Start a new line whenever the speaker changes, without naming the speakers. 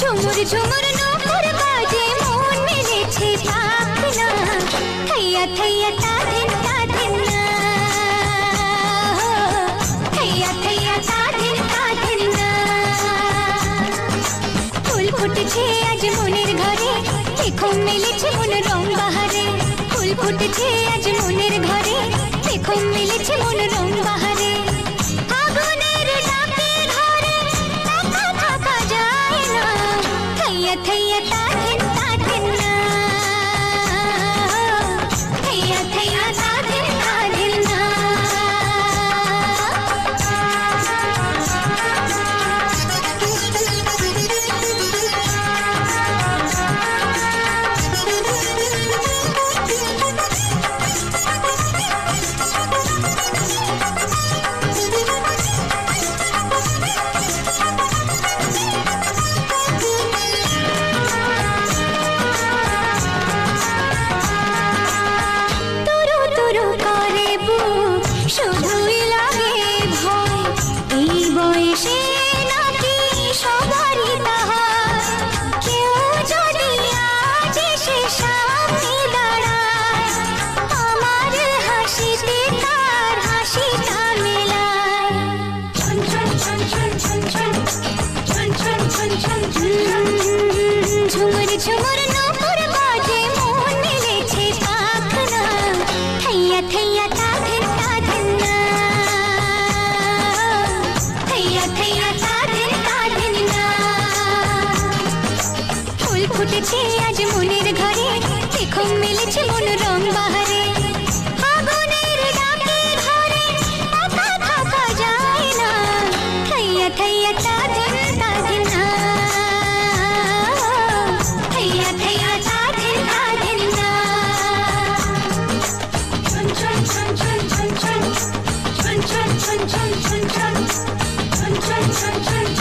ঝুমুর ঝুমুর নূপুর বাজে মন মেরেছে ভাবনা থাইয়া থাইয়া তাধিন তাধিন ফুটেছে আজ মনের ঘরে। দেখো মেলেছে মন রং বাহারে। ফুল ফুটেছে আজ মনের ঘরে। দেখো মেলেছে মন রং Encher ফুটেছে আজ মনের ঘরে দেখো মেলেছে মন রং বাহারে ফাগুনের ডাকে ঘরে থাকা থাকা যায় না থাইয়া থাইয়া তাদের তাদের না থাইয়া থাইয়া তাদের তাদের না চুন চুন চুন চুন চুন চুন চুন চুন চুন চুন চুন চুন চুন চুন চুন চুন